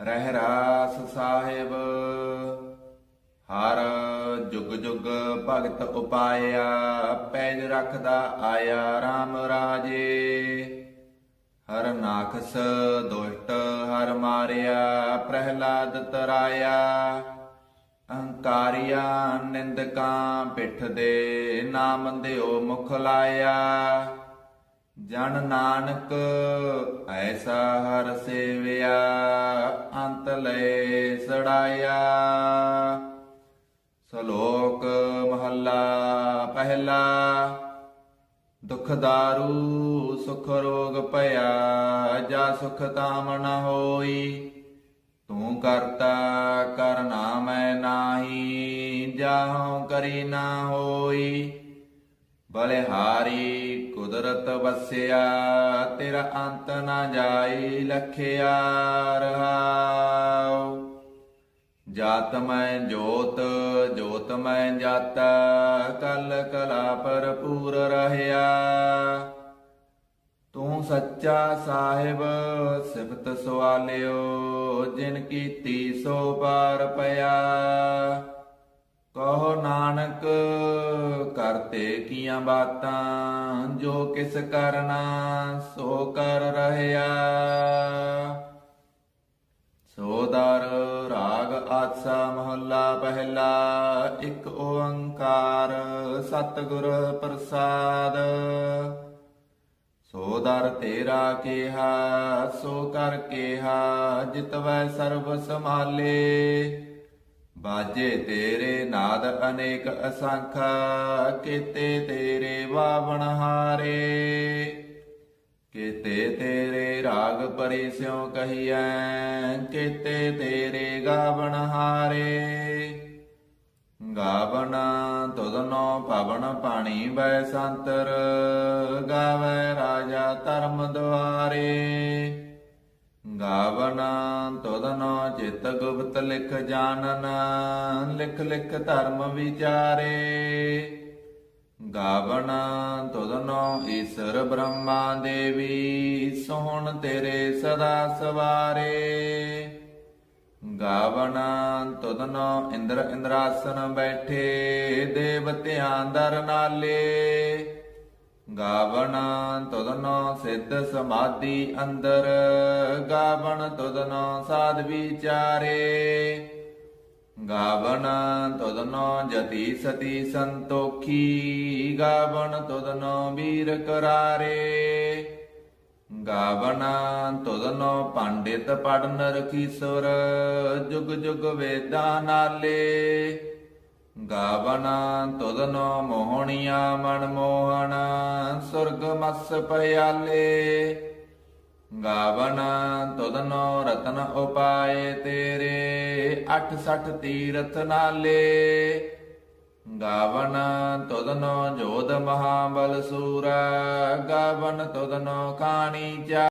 ਰਹਿ ਰਾਸ ਸਾਹਿਬ। ਹਰ ਜੁਗ ਜੁਗ ਭਗਤ ਉਪਾਇਆ, ਪੈਜ ਰੱਖਦਾ ਆਇਆ RAM ਰਾਜੇ। ਹਰ ਨਾਖਸ ਦੁਸ਼ਟ ਹਰ ਮਾਰਿਆ, ਪ੍ਰਹਿਲਾਦ ਤਰਾਇਆ। ਅਹੰਕਾਰੀਆ ਨਿੰਦਕਾਂ ਪਿੱਠ ਦੇ ਨਾਮ ਦਿਓ ਮੁਖ ਲਾਇਆ ਜਨ ਨਾਨਕ ਐਸਾ ਹਰ ਸੇਵਿਆ, ਅੰਤ ਲੈ ਸੜਾਇਆ। ਸ਼ਲੋਕ ਮਹੱਲਾ ਪਹਿਲਾ, ਦੁਖ ਦਾਰੂ, ਸੁਖ ਰੋਗ ਭਇਆ, ਜਾ ਸੁਖ ਤਾਮ ਨ ਹੋਈ। ਤੂੰ ਕਰਤਾ ਕਰਨਾ ਮੈਂ ਨਾਹੀ ਜਾਹਉ ਕਰੀ ਨਾ ਹੋਈ। ਬਲਿਹਾਰੀ ਕੁਦਰਤ ਵਸਿਆ, ਤੇਰਾ ਅੰਤ ਨਾ ਜਾਈ ਲਖਿਆ ਰਹਾਉ। ਜਾਤ ਮੈਂ ਜੋਤ ਜੋਤ ਮੈਂ ਜਾਤ, ਕਲ ਕਲਾ ਭਰਪੂਰ ਰਹਿਆ। ਤੂੰ ਸੱਚਾ ਸਾਹਿਬ, ਸਿਫਤ ਸਵਾਲਿਓ, ਜਿਨ ਕੀਤੀ ਸੋ ਪਾਰ ਪਿਆ। ਕਰਤੇ ਬਾਤਾਂ, ਜੋ ਕਿਸ ਕਰਨਾ, ਸੋ ਕਰ ਰਹਿਆ। ਸੋਦਰ ਰਾਗ ਆਸਾ ਮਹੱਲਾ ਪਹਿਲਾ, ਇੱਕ ਓੰਕਾਰ ਸਤਿਗੁਰ ਪ੍ਰਸਾਦ। ਸੋ ਦਰ ਤੇਰਾ ਕੀਹਾ, ਸੋ ਕਰ ਕੀਹਾ, ਜਿਤਵੈ ਸਰਬ ਸਮਾਲੇ ਬਾਜੇ ਤੇਰੇ ਨਾਦ ਅਨੇਕ ਅਸੰਖ, ਕੀਤੇ ਤੇਰੇ ਵਾਵਣ ਹਾਰੇ। ਕੀਤੇ ਤੇਰੇ ਰਾਗ ਪਰੇ ਸਿਉ ਕਹੀਐ, ਕੀਤੇ ਤੇਰੇ ਗਾਵਣ ਹਾਰੇ। ਗਾਵਣ ਤੁਧਨੋ ਪਵਨ ਪਾਣੀ ਬੈ ਸੰਤਰ, ਗਾਵੇ ਰਾਜਾ ਧਰਮ ਦੁਆਰੇ। ਗਾਵਨ ਤੁਧਨੋ ਚਿਤ ਗੁਪਤ ਲਿਖ ਜਾਣਨ, ਲਿਖ ਲਿਖ ਧਰਮ ਵਿਚਾਰੇ। ਗਾਵਨ ਤੁਧਨੋ ਈਸ਼ਰ ਬ੍ਰਹਮਾ ਦੇਵੀ, ਸੋਹਣ ਤੇਰੇ ਸਦਾ ਸਵਾਰੇ। ਗਾਵਨ ਤੁਧਨੋ ਇੰਦਰ ਇੰਦਰਾਸਨ ਬੈਠੇ, ਦੇਵਤਿਆਂ ਦਰ ਨਾਲੇ। ਗਾਵਨ ਤੁਧਨੋ ਸਿੱਧ ਸਮਾਧੀ ਅੰਦਰ ਗਾਵਨ ਤੁਧਨੋ ਸਾਧ ਵਿਚਾਰੇ। ਗਾਵਨ ਤੁਧਨੋ ਜਤੀ ਸਤੀ ਸੰਤੋਖੀ ਗਾਵਨ ਤੁਧਨੋ ਵੀਰ ਕਰਾਰੇ। ਗਾਵਨ ਤੁਧਨੋ ਪੰਡਿਤ ਪੜਨ ਰਖੀਸੁਰ ਜੁਗ ਜੁਗ ਵੇਦਾਂ ਨਾਲੇ। ਗਾਵਨ ਤੁਧਨੋ ਮੋਹਣੀਆਂ ਮਨ ਮੋਹਣ, ਸੁਰਗ ਮਸ ਪਿਆਲੇ ਗਾਵਨ ਤੁਧਨੋ ਰਤਨ ਉਪਾਏ ਤੇਰੇ 68 ਤੀਰਥ ਨਾਲੇ। ਗਾਵਨ ਤੁਧਨੋ ਜੋਧ ਮਹਾਬਲ ਸੂਰਾ, ਗਾਵਨ ਤੁਧਨੋ ਕਾਣੀ ਚਾ